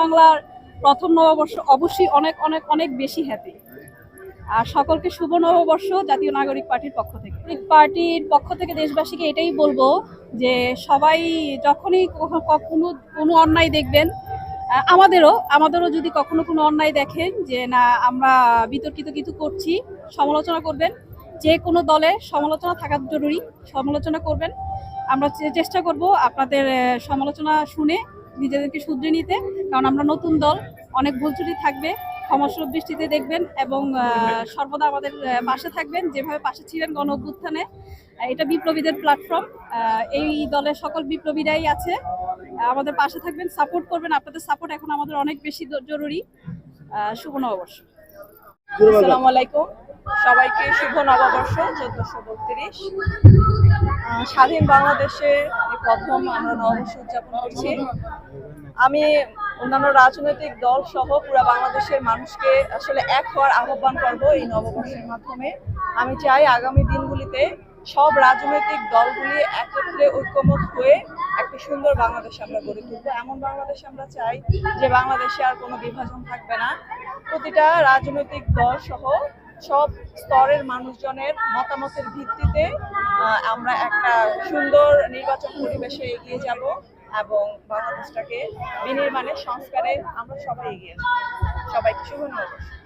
বাংলার প্রথম নববর্ষ অবশ্যই অনেক অনেক অনেক বেশি হ্যাপি আর সকলকে শুভ নববর্ষ জাতীয় নাগরিক পার্টির পক্ষ থেকে। পার্টির পক্ষ থেকে দেশবাসীকে এটাই বলব যে সবাই যখনই কোনো কোনো অন্যায় দেখবেন আমাদেরও আমাদেরও যদি কখনো কোনো অন্যায় দেখেন যে না, আমরা বিতর্কিত কিছু করছি, সমালোচনা করবেন। যে কোনো দলে সমালোচনা থাকা জরুরি, সমালোচনা করবেন। আমরা চেষ্টা করব আপনাদের সমালোচনা শুনে নিজেদেরকে শুধরে নিতে কারণ আমরা নতুন দল অনেক ভুল ত্রুটি থাকবে ক্ষমাসুলভ দৃষ্টিতে দেখবেন এবং সর্বদা আমাদের পাশে থাকবেন যেভাবে পাশে ছিলেন গণ অভ্যুত্থানে। এটা বিপ্লবীদের প্ল্যাটফর্ম এই দলের সকল বিপ্লবীরাই আছে। আমাদের পাশে থাকবেন সাপোর্ট করবেন আপনাদের সাপোর্ট এখন আমাদের অনেক বেশি জরুরি। শুভ নববর্ষ। আসসালামু আলাইকুম। সবাইকে শুভ নববর্ষ, চোদ্দশো বত্রিশ। স্বাধীন বাংলাদেশে প্রথম আমরা নববর্ষ উদযাপন করছি। আমি অন্যান্য রাজনৈতিক দল সহ পুরো বাংলাদেশের মানুষকে আসলে এক হওয়ার আহ্বান করব এই নববর্ষের মাধ্যমে। আমি চাই আগামী দিনগুলিতে সব রাজনৈতিক দলগুলি একত্রে ঐক্যমত হয়ে একটি সুন্দর বাংলাদেশ আমরা গড়ে তুলব। এমন বাংলাদেশ আমরা চাই যে বাংলাদেশে আর কোনো বিভাজন থাকবে না। প্রতিটা রাজনৈতিক দল সহ সব স্তরের মানুষজনের মতামতের ভিত্তিতে আমরা একটা সুন্দর নির্বাচন পরিবেশে এগিয়ে যাব এবং বাংলাদেশটাকে বিনির্মাণের সংস্কারে আমরা সবাই এগিয়ে যাব সবাইকে শুভ নববর্ষ